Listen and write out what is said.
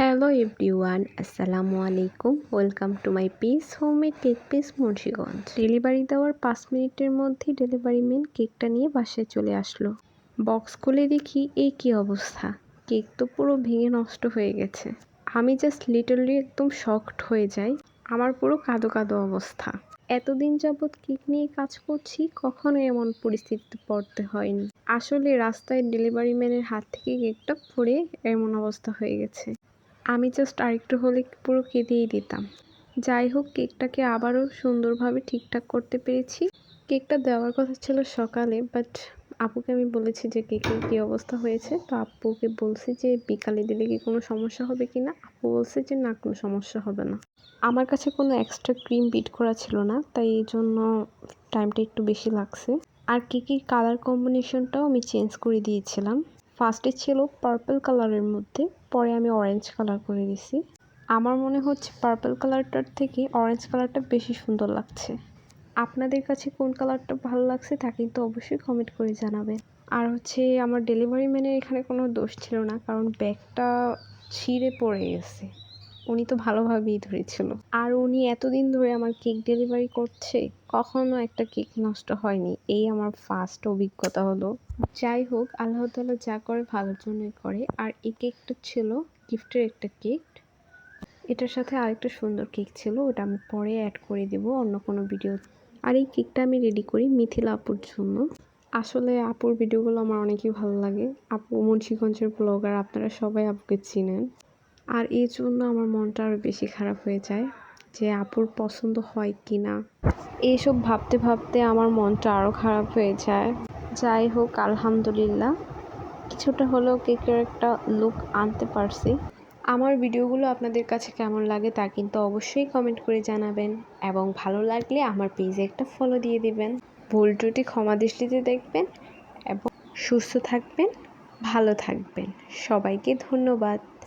Hello everyone, আসসালামু আলাইকুম। Welcome to my piece, homemade cake piece, Munshiganj. Delivery দেওয়ার পাঁচ মিনিটের মধ্যেই ডেলিভারি ম্যান কেকটা নিয়ে বাসায় চলে আসলো। বক্স খুলে দেখি এই কি অবস্থা। কেক তো পুরো ভেঙে নষ্ট হয়ে গেছে। আমি জাস্ট লিটলি একদম শকড হয়ে যাই। আমার পুরো কাদো কাদো অবস্থা। এতদিন যাবৎ কেক নিয়ে কাজ করছি কখনো এমন পরিস্থিতিতে পড়তে হয়নি। আসলে রাস্তায় ডেলিভারি ম্যানের হাত থেকে কেকটা পড়ে এমন অবস্থা হয়ে গেছে। আমি জাস্ট আরেকটু হলে পুরো কেঁদেই দিতাম। যাই হোক, কেকটাকে আবারও সুন্দরভাবে ঠিকঠাক করতে পেরেছি। কেকটা দেওয়ার কথা ছিল সকালে বাট আপুকে আমি বলেছি যে কেকের কী অবস্থা হয়েছে। তো আপুকে বলছি যে বিকালে দিলে কি কোনো সমস্যা হবে কি না? আপু বলছে যে না, কোনো সমস্যা হবে না। আমার কাছে কোনো এক্সট্রা ক্রিম বিট করা ছিল না, তাই এই জন্য টাইমটা একটু বেশি লাগছে। আর কেকের কালার কম্বিনেশনটাও আমি চেঞ্জ করে দিয়েছিলাম। ফার্স্টে ছিল পার্পল কালারের মধ্যে, পরে আমি অরেঞ্জ কালার করে দিছি। আমার মনে হচ্ছে পার্পল কালারটার থেকে অরেঞ্জ কালারটা বেশি সুন্দর লাগছে। আপনাদের কাছে কোন কালারটা ভালো লাগছে তা কিন্তু অবশ্যই কমেন্ট করে জানাবেন। আর হচ্ছে আমার ডেলিভারি ম্যানের এখানে কোনো দোষ ছিল না, কারণ ব্যাগটা ছিঁড়ে পড়ে গেছে। উনি তো ভালোভাবেই ধরেছিল। আর উনি এতদিন ধরে আমার কেক ডেলিভারি করছে, কখনো একটা কেক নষ্ট হয়নি। এই আমার ফার্স্ট অভিজ্ঞতা হলো। যাই হোক, আল্লাহ তালা যা করে ভালোর জন্যই করে। আর এই কেকটা ছিল গিফটের একটা কেক এটার সাথে আরেকটা সুন্দর কেক ছিল, ওটা আমি পরে অ্যাড করে দেব অন্য কোনো ভিডিও আর এই কেকটা আমি রেডি করি মিথিলা আপুর জন্য। আসলে আপুর ভিডিওগুলো আমার অনেকই ভালো লাগে। আপু মুন্সিগঞ্জের ব্লগার আপনারা সবাই আপুকে চিনেন। আর এই জন্য আমার মনটা আরও বেশি খারাপ হয়ে যায় যে আপুর পছন্দ হয় কি না এইসব ভাবতে ভাবতে আমার মনটা আরও খারাপ হয়ে যায়। যাই হোক, আলহামদুলিল্লাহ। কিছুটা হলেও কেকের একটা লুক আনতে পারছি। আমার ভিডিওগুলো আপনাদের কাছে কেমন লাগে তা কিন্তু অবশ্যই কমেন্ট করে জানাবেন। এবং ভালো লাগলে আমার পেজে একটা ফলো দিয়ে দিবেন। ভুল ত্রুটি ক্ষমা দৃষ্টিতে দেখবেন এবং সুস্থ থাকবেন, ভালো থাকবেন। সবাইকে ধন্যবাদ।